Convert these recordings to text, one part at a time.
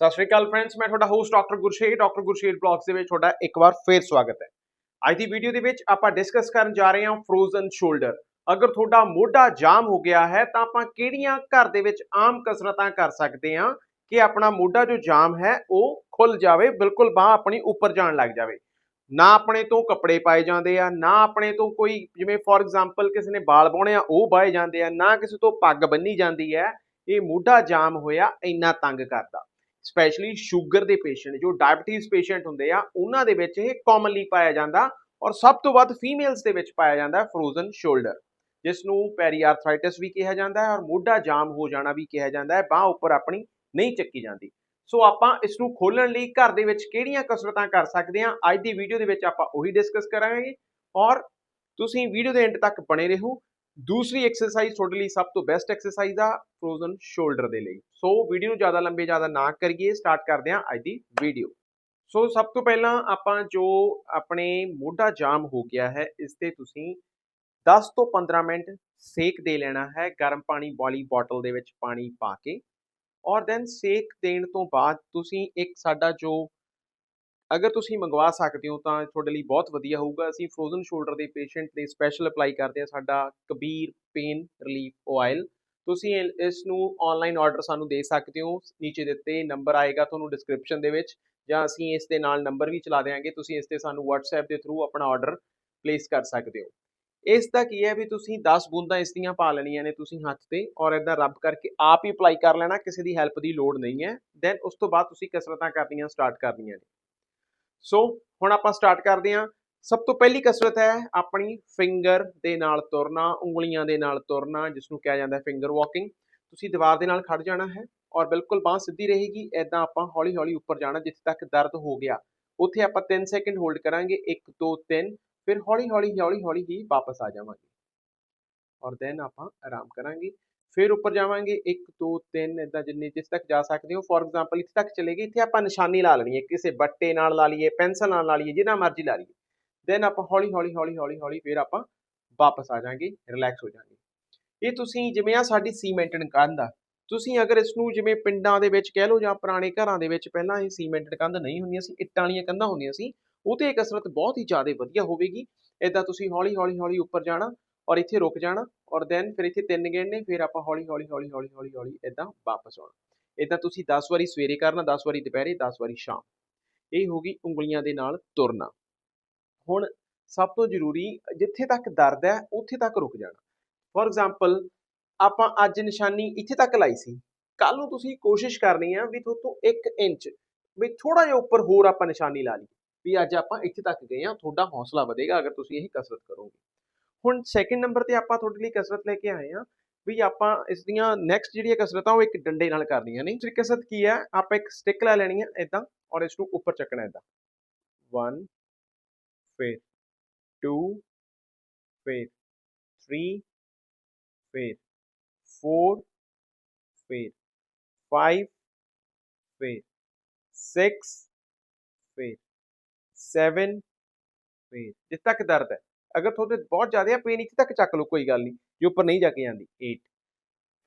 ਸਤਿ ਸ਼੍ਰੀ ਅਕਾਲ ਫਰੈਂਡਸ ਮੈਂ ਤੁਹਾਡਾ host doctor Gursher doctor Gursher blogs ਦੇ ਵਿੱਚ ਤੁਹਾਡਾ ਇੱਕ ਵਾਰ ਫੇਰ ਸਵਾਗਤ ਹੈ। ਅੱਜ ਦੀ ਵੀਡੀਓ ਦੇ ਵਿੱਚ ਆਪਾਂ ਡਿਸਕਸ ਕਰਨ ਜਾ ਰਹੇ ਹਾਂ ਫਰੋਜ਼ਨ ਸ਼ੋਲਡਰ ਅਗਰ ਤੁਹਾਡਾ ਮੋਢਾ ਜਾਮ ਹੋ ਗਿਆ ਹੈ, ਤਾਂ ਆਪਾਂ ਕਿਹੜੀਆਂ ਘਰ ਦੇ ਵਿੱਚ ਆਮ ਕਸਰਤਾਂ ਕਰ ਸਕਦੇ ਹਾਂ ਕਿ ਆਪਣਾ ਮੋਢਾ ਜੋ ਜਾਮ ਹੈ, ਉਹ ਖੁੱਲ ਜਾਵੇ, ਬਿਲਕੁਲ ਬਾਹ ਆਪਣੀ ਉੱਪਰ ਜਾਣ ਲੱਗ ਜਾਵੇ। ਨਾ ਆਪਣੇ ਤੋਂ ਕੱਪੜੇ ਪਾਏ ਜਾਂਦੇ ਆ, ਨਾ ਆਪਣੇ ਤੋਂ ਕੋਈ ਜਿਵੇਂ ਫੋਰ ਐਗਜ਼ਾਮਪਲ ਕਿਸੇ ਨੇ ਬਾਲ ਪਾਉਣੇ ਆ, ਉਹ ਬਾਏ ਜਾਂਦੇ ਆ, ਨਾ ਕਿਸੇ ਤੋਂ ਪੱਗ ਬੰਨੀ ਜਾਂਦੀ ਹੈ, ਇਹ ਮੋਢਾ ਜਾਮ ਹੋਇਆ, ਇੰਨਾ ਤੰਗ ਕਰਦਾ। ਸਪੈਸ਼ਲੀ ਸ਼ੂਗਰ ਦੇ ਪੇਸ਼ੈਂਟ ਜੋ ਡਾਇਬੀਟੀਜ਼ ਪੇਸ਼ੈਂਟ ਹੁੰਦੇ ਆ, ਉਹਨਾਂ ਦੇ ਵਿੱਚ ਇਹ ਕਾਮਨਲੀ ਪਾਇਆ ਜਾਂਦਾ ਔਰ ਸਭ ਤੋਂ ਵੱਧ ਫੀਮੇਲਸ ਦੇ ਵਿੱਚ ਪਾਇਆ ਜਾਂਦਾ ਫਰੋਜ਼ਨ ਸ਼ੋਲਡਰ ਜਿਸ ਨੂੰ ਪੈਰੀਆਰਥਰਾਈਟਿਸ ਵੀ ਕਿਹਾ ਜਾਂਦਾ ਹੈ ਔਰ ਮੋਢਾ ਜਾਮ ਹੋ ਜਾਣਾ ਵੀ ਕਿਹਾ ਜਾਂਦਾ ਹੈ, ਬਾਹ ਉੱਪਰ ਆਪਣੀ ਨਹੀਂ ਚੱਕੀ ਜਾਂਦੀ। ਸੋ ਆਪਾਂ ਇਸ ਨੂੰ ਖੋਲਣ ਲਈ ਘਰ ਦੇ ਵਿੱਚ ਕਿਹੜੀਆਂ ਕਸਰਤਾਂ ਕਰ ਸਕਦੇ ਹਾਂ, ਅੱਜ ਦੀ ਵੀਡੀਓ ਦੇ ਵਿੱਚ ਆਪਾਂ ਉਹੀ ਡਿਸਕਸ ਕਰਾਂਗੇ ਔਰ ਤੁਸੀਂ ਵੀਡੀਓ ਦੇ ਐਂਡ ਤੱਕ ਬਣੇ ਰਹੋ। ਦੂਸਰੀ ਐਕਸਰਸਾਈਜ਼ ਤੁਹਾਡੇ ਲਈ ਸਭ ਤੋਂ ਬੈਸਟ ਐਕਸਰਸਾਈਜ਼ ਆ ਫਰੋਜ਼ਨ ਸ਼ੋਲਡਰ ਦੇ ਲਈ। ਸੋ ਵੀਡੀਓ ਨੂੰ ਜ਼ਿਆਦਾ ਲੰਬੇ, ਜ਼ਿਆਦਾ ਨਾ ਕਰੀਏ। ਸਟਾਰਟ ਕਰਦੇ ਹਾਂ ਅੱਜ ਦੀ ਵੀਡੀਓ ਸੋ ਸਭ ਤੋਂ ਪਹਿਲਾਂ ਆਪਾਂ ਜੋ ਆਪਣੇ ਮੋਢਾ ਜਾਮ ਹੋ ਗਿਆ ਹੈ, ਇਸ ਤੇ ਤੁਸੀਂ 10 ਤੋਂ 15 ਮਿੰਟ ਸੇਕ ਦੇ ਲੈਣਾ ਹੈ, ਗਰਮ ਪਾਣੀ ਵਾਲੀ ਬੋਟਲ ਦੇ ਵਿੱਚ ਪਾਣੀ ਪਾ ਕੇ। ਔਰ ਦੈਨ ਸੇਕ ਦੇਣ ਤੋਂ ਬਾਅਦ ਤੁਸੀਂ ਇੱਕ ਸਾਡਾ ਜੋ ਅਗਰ ਤੁਸੀਂ ਮੰਗਵਾ ਸਕਦੇ ਹੋ ਤਾਂ ਤੁਹਾਡੇ ਲਈ ਬਹੁਤ ਵਧੀਆ ਹੋਊਗਾ। ਅਸੀਂ ਫਰੋਜ਼ਨ ਸ਼ੋਲਡਰ ਦੇ ਪੇਸ਼ੈਂਟ ਲਈ ਸਪੈਸ਼ਲ ਅਪਲਾਈ ਕਰਦੇ ਹਾਂ ਸਾਡਾ ਕਬੀਰ ਪੇਨ ਰਿਲੀਫ ਆਇਲ ਤੁਸੀਂ ਇਸ ਨੂੰ ਆਨਲਾਈਨ ਆਰਡਰ ਸਾਨੂੰ ਦੇ ਸਕਦੇ ਹੋ। ਨੀਚੇ ਦਿੱਤੇ ਨੰਬਰ ਆਏਗਾ ਤੁਹਾਨੂੰ ਡਿਸਕ੍ਰਿਪਸ਼ਨ ਦੇ ਵਿੱਚ। ਜਾਂ ਅਸੀਂ ਇਸ ਦੇ ਨਾਲ ਨੰਬਰ ਵੀ ਚਲਾ ਦੇਵਾਂਗੇ ਤੁਸੀਂ ਇਸ ਤੇ ਸਾਨੂੰ WhatsApp ਦੇ ਥਰੂ ਆਪਣਾ ਆਰਡਰ ਪਲੇਸ ਕਰ ਸਕਦੇ ਹੋ। ਇਸ ਦਾ ਕੀ ਹੈ ਵੀ ਤੁਸੀਂ 10 ਬੂੰਦਾਂ ਇਸ ਦੀਆਂ ਪਾ ਲੈਣੀਆਂ ਨੇ ਤੁਸੀਂ ਹੱਥ ਤੇ ਔਰ ਇਦਾਂ ਰੱਬ ਕਰਕੇ ਆਪ ਹੀ ਅਪਲਾਈ ਕਰ ਲੈਣਾ। ਕਿਸੇ ਦੀ ਹੈਲਪ ਦੀ ਲੋੜ ਨਹੀਂ ਹੈ। ਦੈਨ ਉਸ ਤੋਂ ਬਾਅਦ ਤੁਸੀਂ ਕਸਰਤਾਂ ਕਰਨੀਆਂ ਸਟਾਰਟ ਕਰਨੀਆਂ ਨੇ। ਸੋ ਹੁਣ ਆਪਾਂ ਸਟਾਰਟ ਕਰਦੇ ਹਾਂ। ਸਭ ਤੋਂ ਪਹਿਲੀ ਕਸਰਤ ਹੈ ਆਪਣੀ ਫਿੰਗਰ ਦੇ ਨਾਲ ਤੁਰਨਾ, ਉਂਗਲੀਆਂ ਦੇ ਨਾਲ ਤੁਰਨਾ ਜਿਸ ਨੂੰ ਕਿਹਾ ਜਾਂਦਾ ਹੈ ਫਿੰਗਰ ਵਾਕਿੰਗ ਤੁਸੀਂ ਦੀਵਾਰ ਦੇ ਨਾਲ ਖੜ ਜਾਣਾ ਹੈ ਔਰ ਬਿਲਕੁਲ ਬਾਹ ਸਿੱਧੀ ਰਹੇਗੀ ਐਦਾਂ ਆਪਾਂ ਹੌਲੀ ਹੌਲੀ ਉੱਪਰ ਜਾਣਾ, ਜਿੱਥੇ ਤੱਕ ਦਰਦ ਹੋ ਗਿਆ। ਉੱਥੇ ਆਪਾਂ 3 ਸੈਕਿੰਡ ਹੋਲਡ ਕਰਾਂਗੇ 1 2 3 ਫਿਰ ਹੌਲੀ ਹੌਲੀ ਹੌਲੀ ਹੌਲੀ ਹੀ ਵਾਪਸ ਆ ਜਾਵਾਂਗੇ। ਔਰ ਦੈਨ ਆਪਾਂ ਆਰਾਮ ਕਰਾਂਗੇ। ਫਿਰ ਉੱਪਰ ਜਾਵਾਂਗੇ 1 2 3 ਇਦਾਂ ਜਿੰਨੇ ਜਿੱਥੇ ਤੱਕ ਜਾ ਸਕਦੇ ਹੋ। ਫੋਰ ਐਗਜ਼ਾਮਪਲ ਇੱਥੇ ਤੱਕ ਚਲੇ ਗਏ ਇੱਥੇ ਆਪਾਂ ਨਿਸ਼ਾਨੀ ਲਾ ਲੈਣੀ ਹੈ। ਕਿਸੇ ਬੱਟੇ ਨਾਲ ਲਾ ਲਈਏ ਪੈਨਸਲ ਨਾਲ ਲਾ ਲਈਏ, ਜਿੰਨਾ ਮਰਜ਼ੀ ਲਾ ਲਈਏ। ਦੈਨ ਆਪਾਂ ਹੌਲੀ ਹੌਲੀ ਹੌਲੀ ਹੌਲੀ ਹੌਲੀ ਫਿਰ ਆਪਾਂ ਵਾਪਸ ਆ ਜਾਾਂਗੇ ਰਿਲੈਕਸ ਹੋ ਜਾਾਂਗੇ। ਇਹ ਤੁਸੀਂ ਜਿਵੇਂ ਆ ਸਾਡੀ ਸੀਮੈਂਟਡ ਕੰਧ ਆ ਤੁਸੀਂ ਅਗਰ ਇਸ ਨੂੰ ਜਿਵੇਂ ਪਿੰਡਾਂ ਦੇ ਵਿੱਚ ਕਹਿ ਲਓ ਜਾਂ ਪੁਰਾਣੇ ਘਰਾਂ ਦੇ ਵਿੱਚ ਪਹਿਲਾਂ ਇਹ ਸੀਮੈਂਟਡ ਕੰਧ ਨਹੀਂ ਹੁੰਦੀਆਂ ਸੀ, ਇੱਟਾਂ ਵਾਲੀਆਂ ਕੰਧਾਂ ਹੁੰਦੀਆਂ ਸੀ ਉਹ ਤੇ ਇਹ ਕਸਰਤ ਬਹੁਤ ਹੀ ਜ਼ਿਆਦਾ ਵਧੀਆ ਹੋਵੇਗੀ। ਇਦਾਂ ਤੁਸੀਂ ਹੌਲੀ ਹੌਲੀ ਹੌਲੀ ਉੱਪਰ ਜਾਣਾ ਔਰ ਇੱਥੇ ਰੁਕ ਜਾਣਾ ਔਰ ਦੈਨ ਫਿਰ ਇੱਥੇ ਤਿੰਨ ਗੇੜਨੇ ਫਿਰ ਆਪਾਂ ਹੌਲੀ ਹੌਲੀ ਹੌਲੀ ਹੌਲੀ ਹੌਲੀ ਹੌਲੀ ਇਦਾਂ ਵਾਪਸ ਆਉਣਾ। ਇਦਾਂ ਤੁਸੀਂ 10 ਵਾਰੀ ਸਵੇਰੇ ਕਰਨਾ 10 ਵਾਰੀ ਦੁਪਹਿਰੇ 10 ਵਾਰੀ ਸ਼ਾਮ। ਇਹ ਹੋ ਗਈ ਉਂਗਲੀਆਂ ਦੇ ਨਾਲ ਤੁਰਨਾ। ਹੁਣ ਸਭ ਤੋਂ ਜ਼ਰੂਰੀ ਜਿੱਥੇ ਤੱਕ ਦਰਦ ਹੈ, ਉੱਥੇ ਤੱਕ ਰੁਕ ਜਾਣਾ। ਫੋਰ ਐਗਜ਼ਾਮਪਲ ਆਪਾਂ ਅੱਜ ਨਿਸ਼ਾਨੀ ਇੱਥੇ ਤੱਕ ਲਾਈ ਸੀ। ਕੱਲ ਨੂੰ ਤੁਸੀਂ ਕੋਸ਼ਿਸ਼ ਕਰਨੀ ਆ ਵੀ ਤੋਂ 1 ਇੰਚ, ਵੀ ਥੋੜਾ ਜਿਹਾ ਉੱਪਰ ਹੋਰ ਆਪਾਂ ਨਿਸ਼ਾਨੀ ਲਾ ਲਈ ਵੀ ਅੱਜ ਆਪਾਂ ਇੱਥੇ ਤੱਕ ਗਏ ਆ, ਤੁਹਾਡਾ ਹੌਸਲਾ ਵਧੇਗਾ ਅਗਰ ਤੁਸੀਂ ਇਹ ਕਸਰਤ ਕਰੋਗੇ। ਹੁਣ ਸੈਕਿੰਡ ਨੰਬਰ ਤੇ ਆਪਾਂ ਤੁਹਾਡੇ ਲਈ ਕਸਰਤ ਲੈ ਕੇ ਆਏ ਆ ਵੀ ਆਪਾਂ ਇਸ ਦੀਆਂ ਨੈਕਸਟ ਜਿਹੜੀਆਂ ਕਸਰਤਾਂ ਉਹ ਇੱਕ ਡੰਡੇ ਨਾਲ ਕਰਨੀਆਂ ਨੇ। ਦੂਸਰੀ ਕਸਰਤ ਕੀ ਹੈ? ਆਪਾਂ ਇੱਕ ਸਟਿਕ ਲੈ ਲੈਣੀ ਹੈ ਇਦਾਂ ਔਰ ਇਸ ਨੂੰ ਉੱਪਰ ਚੱਕਣਾ ਇਦਾਂ 1 ਫਿਰ 2 ਫਿਰ 3 ਫਿਰ 4 ਫਿਰ 5 ਫਿਰ 6 ਫਿਰ 7 ਫਿਰ ਜਿੱਥੇ ਤੱਕ ਦਰਦ ਹੈ। ਅਗਰ ਤੁਹਾਡੇ ਬਹੁਤ ਜ਼ਿਆਦਾ ਪੇਨ ਇੱਥੇ ਤੱਕ ਚੱਕ ਲਓ, ਕੋਈ ਗੱਲ ਨਹੀਂ, ਜੇ ਉੱਪਰ ਨਹੀਂ ਜਾ ਕੇ ਜਾਂਦੀ 8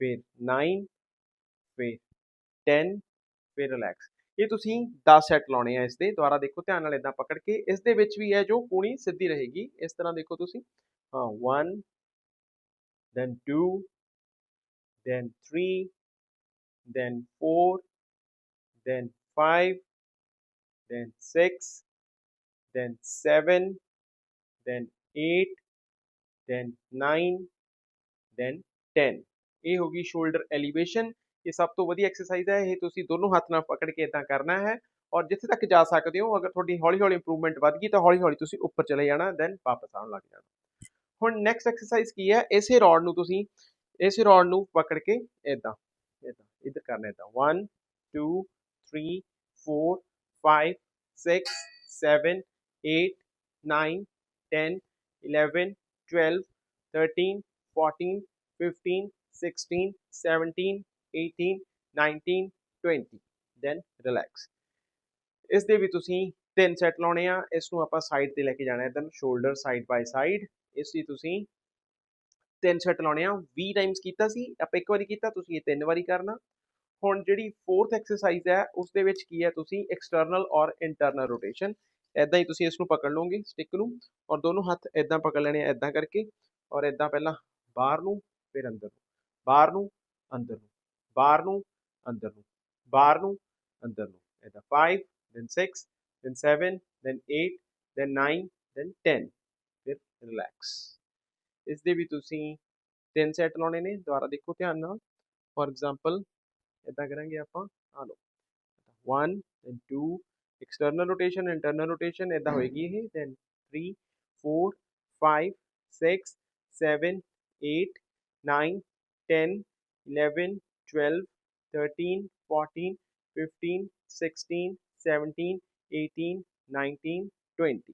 ਫਿਰ 9 ਫਿਰ 10 ਫਿਰ ਰਿਲੈਕਸ ਇਹ ਤੁਸੀਂ 10 ਸੈੱਟ ਲਾਉਣੇ ਆ ਇਸ ਦੇ ਦੁਬਾਰਾ ਦੇਖੋ ਧਿਆਨ ਨਾਲ ਇਦਾਂ ਪਕੜ ਕੇ ਇਸ ਦੇ ਵਿੱਚ ਵੀ ਹੈ ਜੋ ਕੂਣੀ ਸਿੱਧੀ ਰਹੇਗੀ, ਇਸ ਤਰ੍ਹਾਂ ਦੇਖੋ ਤੁਸੀਂ, ਹਾਂ 1 then 2 then 3 then 4 then 5 then 6 then 7 then 8 then 9 then 10 ਇਹ ਹੋ ਗਈ ਸ਼ੋਲਡਰ ਐਲੀਵੇਸ਼ਨ ਇਹ ਸਭ ਤੋਂ ਵਧੀਆ ਐਕਸਰਸਾਈਜ਼ ਹੈ। ਇਹ ਤੁਸੀਂ ਦੋਨੋਂ ਹੱਥ ਨਾਲ ਪਕੜ ਕੇ ਇਦਾਂ ਕਰਨਾ ਹੈ ਔਰ ਜਿੱਥੇ ਤੱਕ ਜਾ ਸਕਦੇ ਹੋ, ਅਗਰ ਤੁਹਾਡੀ ਹੌਲੀ ਹੌਲੀ ਇੰਪਰੂਵਮੈਂਟ ਵੱਧ ਗਈ ਤਾਂ ਹੌਲੀ ਹੌਲੀ ਤੁਸੀਂ ਉੱਪਰ ਚਲੇ ਜਾਣਾ ਦੈਨ ਵਾਪਸ ਆਉਣ ਲੱਗ ਜਾਣਾ। ਹੁਣ ਨੈਕਸਟ ਐਕਸਰਸਾਈਜ਼ ਕੀ ਹੈ? ਇਸੇ ਰੋਡ ਨੂੰ ਤੁਸੀਂ, ਇਸੇ ਰੋਡ ਨੂੰ ਪਕੜ ਕੇ ਇਦਾਂ ਇਦਾਂ ਇੱਧਰ ਕਰਨਾ ਇਦਾਂ 1 2 3 4 5 6 7 8 9 10 11 12 13 14 15 16 17 18 19 20 ਦੈਨ ਰਿਲੈਕਸ ਇਸ ਦੇ ਵੀ ਤੁਸੀਂ ਤਿੰਨ ਸੈਟ ਲਾਉਣੇ ਆ। ਇਸ ਨੂੰ ਆਪਾਂ ਸਾਈਡ ਤੇ ਲੈ ਕੇ ਜਾਣਾ ਇਦਾਂ ਸ਼ੋਲਡਰ ਸਾਈਡ ਬਾਈ ਸਾਈਡ ਇਸ ਲਈ ਤੁਸੀਂ ਤਿੰਨ ਸੈਟ ਲਾਉਣੇ ਆ। 20 ਟਾਈਮਸ ਕੀਤਾ ਸੀ, ਆਪਾਂ ਇੱਕ ਵਾਰੀ ਕੀਤਾ, ਤੁਸੀਂ ਇਹ ਤਿੰਨ ਵਾਰੀ ਕਰਨਾ। ਹੁਣ ਜਿਹੜੀ ਫੋਰਥ ਐਕਸਰਸਾਈਜ਼ ਹੈ ਉਸ ਦੇ ਵਿੱਚ ਕੀ ਹੈ ਤੁਸੀਂ ਐਕਸਟਰਨਲ ਔਰ ਇੰਟਰਨਲ ਰੋਟੇਸ਼ਨ ਐਦਾਂ ਹੀ ਤੁਸੀਂ ਇਸ ਨੂੰ ਪਕੜ ਲਓਗੇ ਸਟਿੱਕ ਨੂੰ ਔਰ ਦੋਨੋਂ ਹੱਥ ਐਦਾਂ ਪਕੜ ਲੈਣੇ ਆ ਐਦਾਂ ਕਰਕੇ ਔਰ ਐਦਾਂ ਪਹਿਲਾਂ ਬਾਹਰ ਨੂੰ, ਫਿਰ ਅੰਦਰ ਨੂੰ। ਬਾਹਰ ਨੂੰ, ਅੰਦਰ ਨੂੰ। ਬਾਹਰ ਨੂੰ, ਅੰਦਰ ਨੂੰ। ਬਾਹਰ ਨੂੰ, ਅੰਦਰ ਨੂੰ। ਐਦਾਂ 5 then 6 then 7 then 8 then 9 then 10 ਫਿਰ ਰਿਲੈਕਸ ਇਸ ਦੇ ਵੀ ਤੁਸੀਂ ਤਿੰਨ ਸੈੱਟ ਲਾਉਣੇ ਨੇ, ਦੁਬਾਰਾ ਦੇਖੋ ਧਿਆਨ ਨਾਲ। ਫੋਰ ਐਗਜ਼ਾਮਪਲ ਇਦਾਂ ਕਰਾਂਗੇ ਆਪਾਂ। ਆ ਲਓ। 1 then 2 external rotation internal rotation ਇਦਾਂ ਹੋਏਗੀ ਇਹ then 3 4 5 6 7 8 9 10 11 12 13 14 15 16 17 18 19 20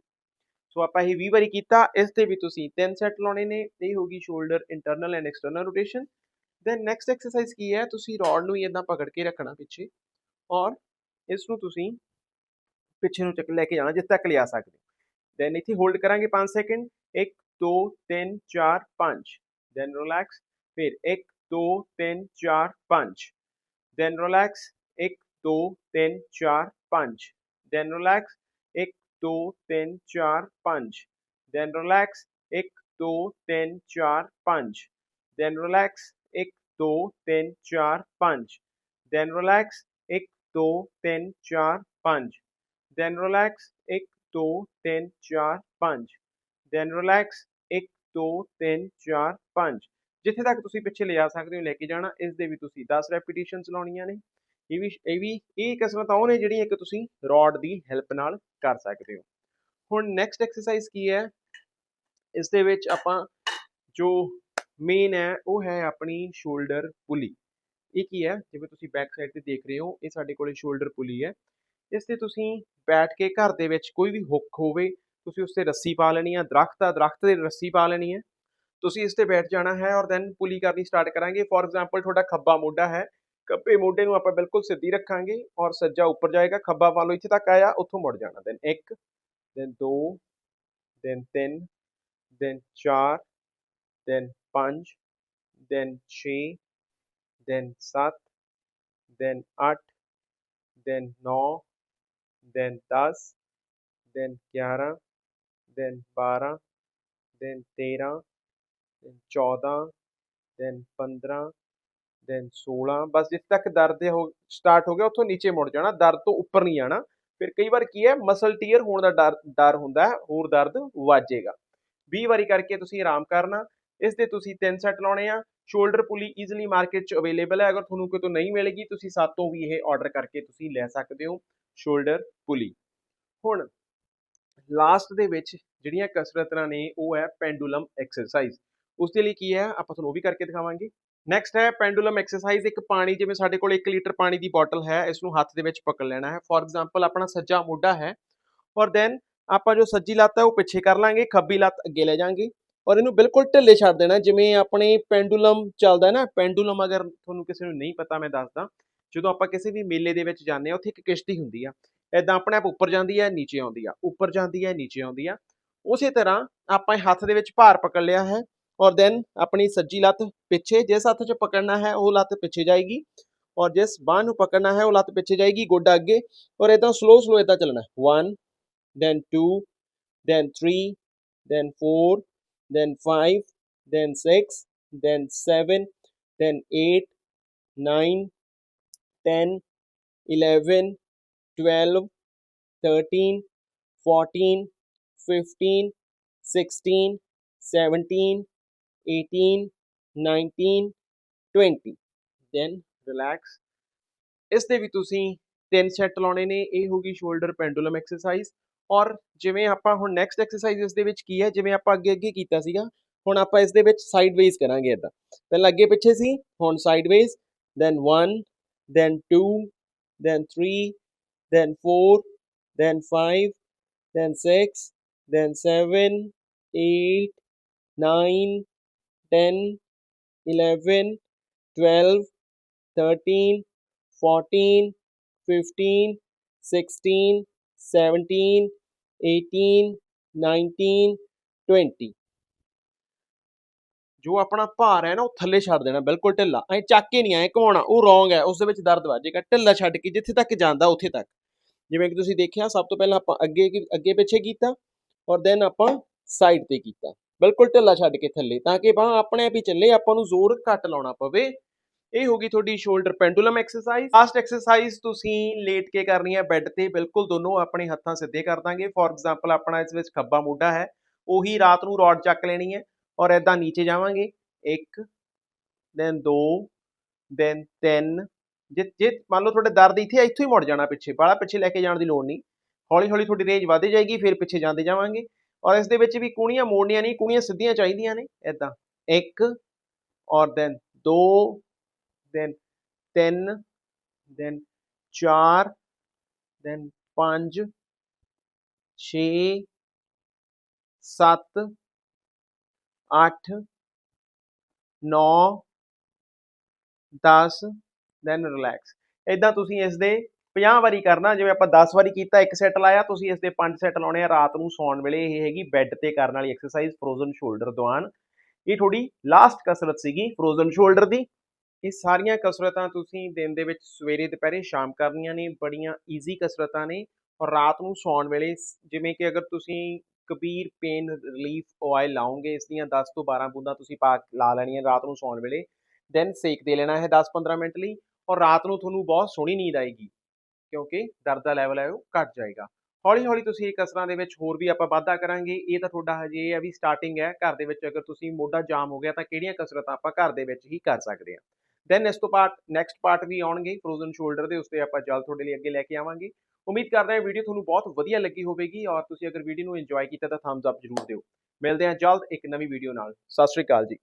ਸੋ ਆਪਾਂ ਇਹ 20 ਵਾਰੀ ਕੀਤਾ ਇਸ ਤੇ ਵੀ ਤੁਸੀਂ ਤਿੰਨ ਸੈੱਟ ਲਾਉਣੇ ਨੇ ਇਹ ਹੋਗੀ shoulder internal and external rotation then next exercise ਕੀ ਹੈ ਤੁਸੀਂ ਰੋਡ ਨੂੰ ਇਦਾਂ ਪਕੜ ਕੇ ਰੱਖਣਾ ਪਿੱਛੇ ਔਰ ਇਸ ਨੂੰ ਤੁਸੀਂ ਪਿੱਛੇ ਨੂੰ ਚੱਕ ਲੈ ਕੇ ਜਾਣਾ ਜਿੱਥੇ ਤੱਕ ਲਿਆ ਸਕਦੇ ਦੈਨ ਇੱਥੇ ਹੋਲਡ ਕਰਾਂਗੇ 5 ਸੈਕਿੰਡ 1 2 3 4 5 ਦੈਨ ਰਿਲੈਕਸ ਫਿਰ 1 2 3 4 5 then relax 1 2 3 4 5 then relax 1 2 3 4 5 then relax 1 2 3 4 5 then relax 1 2 3 4 5 then relax 1 2 3 4 5 then relax 1 2 3 4 5 then relax 1 2 3 4 5 ਜਿੱਥੇ ਤੱਕ ਤੁਸੀਂ ਪਿੱਛੇ ਲਿਜਾ ਸਕਦੇ ਹੋ, ਲੈ ਕੇ ਜਾਣਾ, ਇਸ ਦੇ ਵੀ ਤੁਸੀਂ 10 ਰੈਪੀਟੀਸ਼ਨਸ ਲਾਉਣੀਆਂ ਨੇ। ਇਹ ਵੀ ਇਹ ਵੀ, ਇਹ ਕਸਰਤਾਂ ਉਹ ਨੇ ਜਿਹੜੀਆਂ ਇੱਕ ਤੁਸੀਂ ਰੋਡ ਦੀ ਹੈਲਪ ਨਾਲ ਕਰ ਸਕਦੇ ਹੋ। ਹੁਣ ਨੈਕਸਟ ਐਕਸਰਸਾਈਜ਼ ਕੀ ਹੈ? ਇਸ ਦੇ ਵਿੱਚ ਆਪਾਂ ਜੋ ਮੇਨ ਹੈ, ਉਹ ਹੈ ਆਪਣੀ ਸ਼ੋਲਡਰ ਪੁਲੀ ਇਹ ਕੀ ਹੈ? ਜਿਵੇਂ ਤੁਸੀਂ ਬੈਕ ਸਾਈਡ ਤੇ ਦੇਖ ਰਹੇ ਹੋ, ਇਹ ਸਾਡੇ ਕੋਲੇ ਸ਼ੋਲਡਰ ਪੁਲੀ ਹੈ। ਇਸ ਤੇ ਤੁਸੀਂ ਬੈਠ ਕੇ ਘਰ ਦੇ ਵਿੱਚ ਕੋਈ ਵੀ ਹੁੱਕ ਹੋਵੇ, ਤੁਸੀਂ ਉਸ ਤੇ ਰੱਸੀ ਪਾ ਲੈਣੀ ਹੈ ਦਰਖਤ ਆ, ਦਰਖਤ ਤੇ ਰੱਸੀ ਪਾ ਲੈਣੀ ਹੈ ਤੁਸੀਂ ਇਸ ਤੇ ਬੈਠ ਜਾਣਾ ਹੈ ਔਰ ਦੈਨ ਪੁਲੀ ਕਰਨੀ ਸਟਾਰਟ ਕਰਾਂਗੇ। ਫੋਰ ਐਗਜ਼ਾਮਪਲ ਤੁਹਾਡਾ ਖੱਬਾ ਮੋਢਾ ਹੈ, ਖੱਬੇ ਮੋਢੇ ਨੂੰ ਆਪਾਂ ਬਿਲਕੁਲ ਸਿੱਧੀ ਰੱਖਾਂਗੇ ਔਰ ਸੱਜਾ ਉੱਪਰ ਜਾਏਗਾ, ਖੱਬਾ ਵਾਲੋ ਇੱਥੇ ਤੱਕ ਆਇਆ, ਉੱਥੋਂ ਮੁੜ ਜਾਣਾ। Then 1 then 2 then 3 then 4 then 5 then 6 then 7 then 8 then 9 then 10 then 11 then 12 then 13 then 14 then 15 then 16 ਬਸ ਜਿੱਥੇ ਤੱਕ ਦਰਦ ਹੋ ਸਟਾਰਟ ਹੋ ਗਿਆ ਉੱਥੋਂ ਨੀਚੇ ਮੁੜ ਜਾਣਾ ਦਰਦ ਤੋਂ ਉੱਪਰ ਨਹੀਂ ਜਾਣਾ ਫਿਰ ਕਈ ਵਾਰ ਕੀ ਹੈ ਮਸਲ ਟੀਅਰ ਹੋਣ ਦਾ ਡਰ ਡਰ ਹੁੰਦਾ ਹੈ ਹੋਰ ਦਰਦ ਵਾਜੇਗਾ 20 ਵਾਰੀ ਕਰਕੇ ਤੁਸੀਂ ਆਰਾਮ ਕਰਨਾ ਇਸ ਦੇ ਤੁਸੀਂ ਤਿੰਨ ਸੈੱਟ ਲਾਉਣੇ ਆ ਸ਼ੋਲਡਰ ਪੁਲੀ ਈਜ਼ੀਲੀ ਮਾਰਕੀਟ 'ਚ ਅਵੇਲੇਬਲ ਹੈ ਅਗਰ ਤੁਹਾਨੂੰ ਕਿਤੋਂ ਨਹੀਂ ਮਿਲੇਗੀ ਤੁਸੀਂ ਸਾਤੋਂ ਵੀ ਇਹ ਆਰਡਰ ਕਰਕੇ ਤੁਸੀਂ ਲੈ ਸਕਦੇ ਹੋ ਸ਼ੋਲਡਰ ਪੁਲੀ ਹੁਣ ਲਾਸਟ ਦੇ ਵਿੱਚ ਜਿਹੜੀਆਂ ਕਸਰਤਾਂ ਨੇ ਉਹ ਹੈ ਪੈਂਡੂਲਮ ਐਕਸਰਸਾਈਜ਼ ਉਸ ਦੇ ਲਈ ਕੀ ਹੈ? ਆਪਾਂ ਤੁਹਾਨੂੰ ਉਹ ਵੀ ਕਰਕੇ ਦਿਖਾਵਾਂਗੇ। ਨੈਕਸਟ ਹੈ ਪੈਂਡੂਲਮ ਐਕਸਰਸਾਈਜ਼ ਇੱਕ ਪਾਣੀ, ਜਿਵੇਂ ਸਾਡੇ ਕੋਲ 1 ਲੀਟਰ ਪਾਣੀ ਦੀ ਬੋਟਲ ਹੈ, ਇਸ ਨੂੰ ਹੱਥ ਦੇ ਵਿੱਚ ਪਕੜ ਲੈਣਾ ਹੈ। ਫੋਰ ਐਗਜ਼ਾਮਪਲ ਆਪਣਾ ਸੱਜਾ ਮੋਢਾ ਹੈ। ਔਰ ਦੈਨ ਆਪਾਂ ਜੋ ਸੱਜੀ ਲੱਤ ਹੈ, ਉਹ ਪਿੱਛੇ ਕਰ ਲਾਂਗੇ, ਖੱਬੀ ਲੱਤ ਅੱਗੇ ਲੈ ਜਾਾਂਗੇ। ਔਰ ਇਹਨੂੰ ਬਿਲਕੁਲ ਢਿੱਲੇ ਛੱਡ ਦੇਣਾ, ਜਿਵੇਂ ਆਪਣੇ ਪੈਂਡੂਲਮ ਚੱਲਦਾ ਨਾ। ਪੈਂਡੂਲਮ ਅਗਰ ਤੁਹਾਨੂੰ ਕਿਸੇ ਨੂੰ ਨਹੀਂ ਪਤਾ, ਮੈਂ ਦੱਸਦਾ। ਜਦੋਂ ਆਪਾਂ ਕਿਸੇ ਵੀ ਮੇਲੇ ਦੇ ਵਿੱਚ ਜਾਂਦੇ ਆ ਉੱਥੇ ਇੱਕ ਕਿਸ਼ਤੀ ਹੁੰਦੀ ਆ। ਐਦਾਂ ਆਪਣੇ ਆਪ ਉੱਪਰ ਜਾਂਦੀ ਹੈ ਨੀਚੇ ਆਉਂਦੀ ਆ। ਉੱਪਰ ਜਾਂਦੀ ਹੈ ਨੀਚੇ ਆਉਂਦੀ ਆ। ਉਸੇ ਤਰ੍ਹਾਂ ਆਪਾਂ ਹੱਥ ਦੇ ਵਿੱਚ ਭਾਰ ਪਕੜ ਲਿਆ ਹੈ ਔਰ ਦੈਨ ਆਪਣੀ ਸੱਜੀ ਲੱਤ ਪਿੱਛੇ, ਜਿਸ ਹੱਥ 'ਚ ਪਕੜਨਾ ਹੈ, ਉਹ ਲੱਤ ਪਿੱਛੇ ਜਾਏਗੀ। ਔਰ ਜਿਸ ਬਾਹ ਨੂੰ ਪਕੜਨਾ ਹੈ, ਉਹ ਲੱਤ ਪਿੱਛੇ ਜਾਏਗੀ, ਗੋਡਾ ਅੱਗੇ। ਔਰ ਇਦਾਂ ਸਲੋ ਸਲੋ ਇਦਾਂ ਚੱਲਣਾ 1 then 2 then 3 then 4 then 5 then 6 then 7 then 8 9 10 11 12 13 14 15 16 17 18 19 20 then relax. ਇਸ ਦੇ ਵੀ ਤੁਸੀਂ ਤਿੰਨ ਸੈੱਟ ਲਾਉਣੇ ਨੇ, ਇਹ ਹੋਗੀ ਸ਼ੋਲਡਰ ਪੈਂਡੂਲਮ ਐਕਸਰਸਾਈਜ਼ ਔਰ ਜਿਵੇਂ ਆਪਾਂ ਹੁਣ ਨੈਕਸਟ ਐਕਸਰਸਾਈਜ਼ ਇਸ ਦੇ ਵਿੱਚ ਕੀ ਹੈ, ਜਿਵੇਂ ਆਪਾਂ ਅੱਗੇ ਅੱਗੇ ਕੀਤਾ ਸੀਗਾ, ਹੁਣ ਆਪਾਂ ਇਸ ਦੇ ਵਿੱਚ ਸਾਈਡਵੇਜ਼ ਕਰਾਂਗੇ ਇਦਾਂ ਪਹਿਲਾਂ ਅੱਗੇ ਪਿੱਛੇ ਸੀ, ਹੁਣ ਸਾਈਡਵੇਜ਼ then 1 then 2 then 3 then 4 then 5 then 6 then 7 8 9 10 11 12 13 14 15 16 17 18 19 20 ਜੋ ਆਪਣਾ ਭਾਰ ਹੈ ਨਾ, ਉਹ ਥੱਲੇ ਛੱਡ ਦੇਣਾ, ਬਿਲਕੁਲ ਢਿੱਲਾ। ਐ ਚੱਕ ਕੇ ਨਹੀਂ, ਐ ਘਵਾਉਣਾ ਉਹ ਰੋਂਗ ਹੈ, ਉਸ ਦੇ ਵਿੱਚ ਦਰਦ ਵੱਜੇਗਾ ਢਿੱਲਾ ਛੱਡ ਕੇ, ਜਿੱਥੇ ਤੱਕ ਜਾਂਦਾ, ਉੱਥੇ ਤੱਕ। ਜਿਵੇਂ ਕਿ ਤੁਸੀਂ ਦੇਖਿਆ, ਸਭ ਤੋਂ ਪਹਿਲਾਂ ਆਪਾਂ ਅੱਗੇ ਅੱਗੇ ਪਿੱਛੇ ਕੀਤਾ, ਔਰ ਦੈਨ ਆਪਾਂ ਸਾਈਡ ਤੇ ਕੀਤਾ। ਬਿਲਕੁਲ ਢਿੱਲਾ ਛੱਡ ਕੇ ਥੱਲੇ, ਤਾਂ ਕਿ ਬਾਹ ਆਪਣੇ ਆਪ ਹੀ ਚੱਲੇ, ਆਪਾਂ ਨੂੰ ਜ਼ੋਰ ਘੱਟ ਲਾਉਣਾ ਪਵੇ। ਇਹ ਹੋ ਗਈ ਤੁਹਾਡੀ shoulder pendulum exercise last exercise ਤੁਸੀਂ ਲੇਟ ਕੇ ਕਰਨੀ ਹੈ ਬੈੱਡ ਤੇ। ਬਿਲਕੁਲ ਦੋਨੋਂ ਆਪਣੇ ਹੱਥਾਂ ਸਿੱਧੇ ਕਰ ਦਾਂਗੇ। ਫੋਰ ਐਗਜ਼ਾਮਪਲ ਆਪਣਾ ਇਸ ਵਿੱਚ ਖੱਬਾ ਮੋਢਾ ਹੈ, ਉਹੀ ਰਾਤ ਨੂੰ ਰੋਡ ਚੱਕ ਲੈਣੀ ਹੈ। ਔਰ ਐਦਾਂ ਨੀਚੇ ਜਾਵਾਂਗੇ 1 ਦੈਨ 2 ਦੈਨ 3 ਜੇ ਜੇ ਮੰਨ ਲਓ ਤੁਹਾਡੇ ਦਰਦ ਇੱਥੇ ਆ, ਇੱਥੋਂ ਹੀ ਮੁੜ ਜਾਣਾ ਪਿੱਛੇ ਬਾਹਲਾ ਪਿੱਛੇ ਲੈ ਕੇ ਜਾਣ ਦੀ ਲੋੜ ਨਹੀਂ ਹੌਲੀ ਹੌਲੀ ਤੁਹਾਡੀ ਰੇਂਜ ਵੱਧ ਜਾਏਗੀ ਫਿਰ ਪਿੱਛੇ ਜਾਂਦੇ ਜਾਵਾਂਗੇ ਔਰ ਇਸ ਦੇ ਵਿੱਚ ਵੀ ਕੂਣੀਆਂ ਮੋੜਨੀਆਂ ਨਹੀਂ ਕੂਣੀਆਂ ਸਿੱਧੀਆਂ ਚਾਹੀਦੀਆਂ ਨੇ ਐਦਾਂ 1 ਔਰ then 2 then 3 then 4 then 5 6 7 8 9 10 then relax ਇਦਾਂ ਤੁਸੀਂ ਇਸ ਦੇ 50 ਵਾਰੀ ਕਰਨਾ, ਜਿਵੇਂ ਆਪਾਂ 10 ਵਾਰੀ ਕੀਤਾ, ਇੱਕ ਸੈੱਟ ਲਾਇਆ, ਤੁਸੀਂ ਇਸ ਦੇ 5 ਸੈੱਟ ਲਾਉਣੇ ਆ, ਰਾਤ ਨੂੰ ਸੌਣ ਵੇਲੇ ਇਹ ਹੈਗੀ ਬੈੱਡ ਤੇ ਕਰਨ ਵਾਲੀ ਐਕਸਰਸਾਈਜ਼ ਫਰੋਜ਼ਨ ਸ਼ੋਲਡਰ ਦੌਰਾਨ। ਇਹ ਥੋੜੀ ਲਾਸਟ ਕਸਰਤ ਸੀਗੀ ਫਰੋਜ਼ਨ ਸ਼ੋਲਡਰ ਦੀ। ਇਹ ਸਾਰੀਆਂ ਕਸਰਤਾਂ ਤੁਸੀਂ ਦਿਨ ਦੇ ਵਿੱਚ ਸਵੇਰੇ, ਦੁਪਹਿਰੇ, ਸ਼ਾਮ ਕਰਨੀਆਂ ਨੇ, ਬੜੀਆਂ ਈਜ਼ੀ ਕਸਰਤਾਂ ਨੇ। ਔਰ ਰਾਤ ਨੂੰ ਸੌਣ ਵੇਲੇ ਜਿਵੇਂ ਕਿ ਅਗਰ ਤੁਸੀਂ ਕਬੀਰ ਪੇਨ ਰਿਲੀਫ ਆਇਲ ਲਾਓਗੇ ਇਸ ਦੀਆਂ 10 ਤੋਂ 12 ਬੂੰਦਾਂ ਤੁਸੀਂ ਪਾ ਲਾ ਲੈਣੀਆਂ ਰਾਤ ਨੂੰ ਸੌਣ ਵੇਲੇ ਦੈਨ ਸੇਕ ਦੇ ਲੈਣਾ ਹੈ 10-15 ਮਿੰਟ ਲਈ ਔਰ ਰਾਤ ਨੂੰ ਤੁਹਾਨੂੰ ਬਹੁਤ ਸੋਹਣੀ ਨੀਂਦ ਆਏਗੀ, ਕਿਉਂਕਿ ਦਰਦ ਦਾ ਲੈਵਲ ਹੈ ਉਹ ਘਟ ਜਾਏਗਾ। ਹੌਲੀ ਹੌਲੀ ਤੁਸੀਂ ਇਹ ਕਸਰਾਂ ਦੇ ਵਿੱਚ ਹੋਰ ਵੀ ਆਪਾਂ ਵਾਧਾ ਕਰਾਂਗੇ, ਇਹ ਤਾਂ ਤੁਹਾਡਾ ਹਜੇ ਇਹ ਹੈ ਵੀ ਸਟਾਰਟਿੰਗ ਹੈ, ਘਰ ਦੇ ਵਿੱਚ ਅਗਰ ਤੁਸੀਂ ਮੋਢਾ ਜਾਮ ਹੋ ਗਿਆ ਤਾਂ ਕਿਹੜੀਆਂ ਕਸਰਤਾਂ ਆਪਾਂ ਘਰ ਦੇ ਵਿੱਚ ਹੀ ਕਰ ਸਕਦੇ ਹਾਂ। ਦੈਨ ਇਸ ਤੋਂ ਬਾਅਦ ਨੈਕਸਟ ਪਾਰਟ ਵੀ ਆਉਣਗੇ ਫਰੋਜ਼ਨ ਸ਼ੋਲਡਰ ਦੇ, ਉਸ ਤੇ ਆਪਾਂ ਜਲਦ ਤੁਹਾਡੇ ਲਈ ਅੱਗੇ ਲੈ ਕੇ ਆਵਾਂਗੇ। ਉਮੀਦ ਕਰਦਾ ਹਾਂ ਵੀਡੀਓ ਤੁਹਾਨੂੰ ਬਹੁਤ ਵਧੀਆ ਲੱਗੀ ਹੋਵੇਗੀ ਔਰ ਤੁਸੀਂ ਅਗਰ ਵੀਡੀਓ ਨੂੰ ਇੰਜੋਏ ਕੀਤਾ ਤਾਂ ਥੰਬਸ ਅਪ ਜ਼ਰੂਰ ਦਿਓ। ਮਿਲਦੇ ਹਾਂ ਜਲਦ ਇੱਕ ਨਵੀਂ ਵੀਡੀਓ ਨਾਲ। ਸਤਿ ਸ਼੍ਰੀ ਅਕਾਲ ਜੀ।